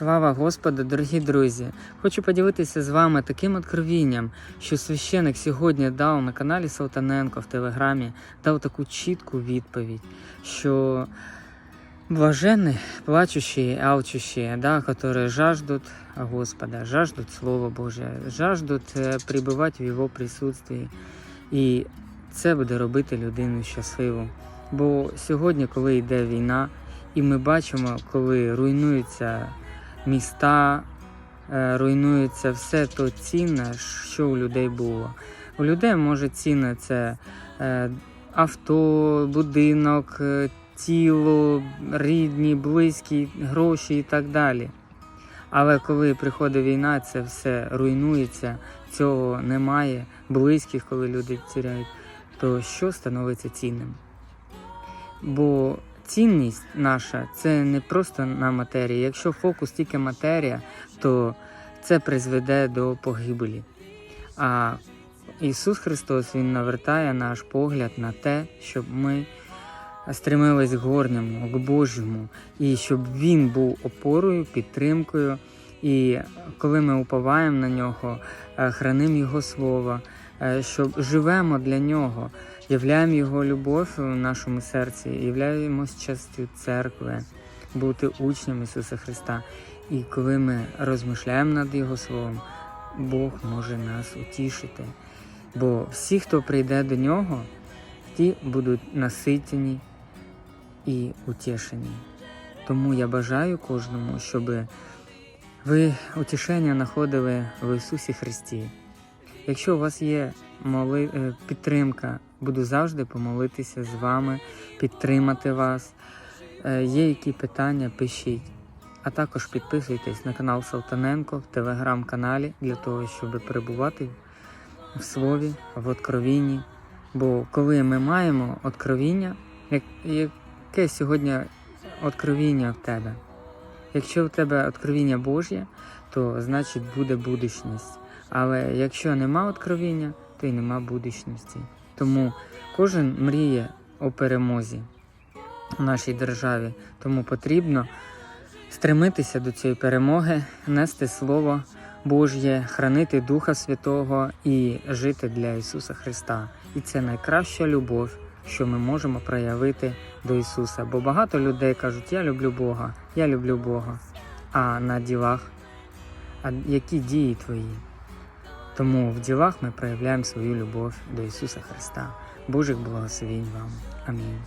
Слава Господу, дорогі друзі! Хочу поділитися з вами таким откровінням, що священик сьогодні дав на каналі Салтаненко в Телеграмі, дав таку чітку відповідь, що блаженны плачущие, алчущие, да, которые жаждут Господа, жаждут Слова Божия, жаждут е, пребывать в Його присутствии. І це буде робити людину щасливу. Бо сьогодні, коли йде війна, і ми бачимо, коли руйнуються міста, е, руйнується все то цінне, що у людей було. У людей може цінне це е, авто, будинок, е, тіло, рідні, близькі, гроші і так далі. Але коли приходить війна, це все руйнується, цього немає, близьких, коли люди тіряють, то що становиться цінним? Бо цінність наша це не просто на матерії. Якщо фокус тільки матерія, то це призведе до погибелі. А Ісус Христос Він навертає наш погляд на те, щоб ми стремились к горньому, к Божому, і щоб Він був опорою, підтримкою. І коли ми уповаємо на нього, е, хранимо Його Слово, щоб живемо для Нього, являємо Його любов у нашому серці, являємось частю церкви, бути учнем Ісуса Христа. І коли ми розмишляємо над Його Словом, Бог може нас утішити. Бо всі, хто прийде до нього, ті будуть наситені і утішені. Тому я бажаю кожному, щоб ви утішення знаходили в Ісусі Христі. Якщо у вас є моли... е, підтримка, буду завжди помолитися з вами, підтримати вас. Е, Є які питання, пишіть. А також підписуйтесь на канал Салтаненко в телеграм-каналі для того, щоб перебувати в слові, в откровінні. Бо коли ми маємо откровіння, як, яке сьогодні откровіння в тебе? Якщо в тебе откровіння Божє, то значить буде будучність. Але якщо нема откровіння, то й нема будучності. Тому кожен мріє о перемозі в нашій державі. Тому потрібно стремитися до цієї перемоги, нести Слово Божє, хранити Духа Святого і жити для Ісуса Христа. І це найкраща любов, що ми можемо проявити до Ісуса. Бо багато людей кажуть, я люблю Бога, я люблю Бога. А на ділах, а які дії твої? Тому в ділах ми проявляємо свою любов до Ісуса Христа. Божих благословень вам. Амінь.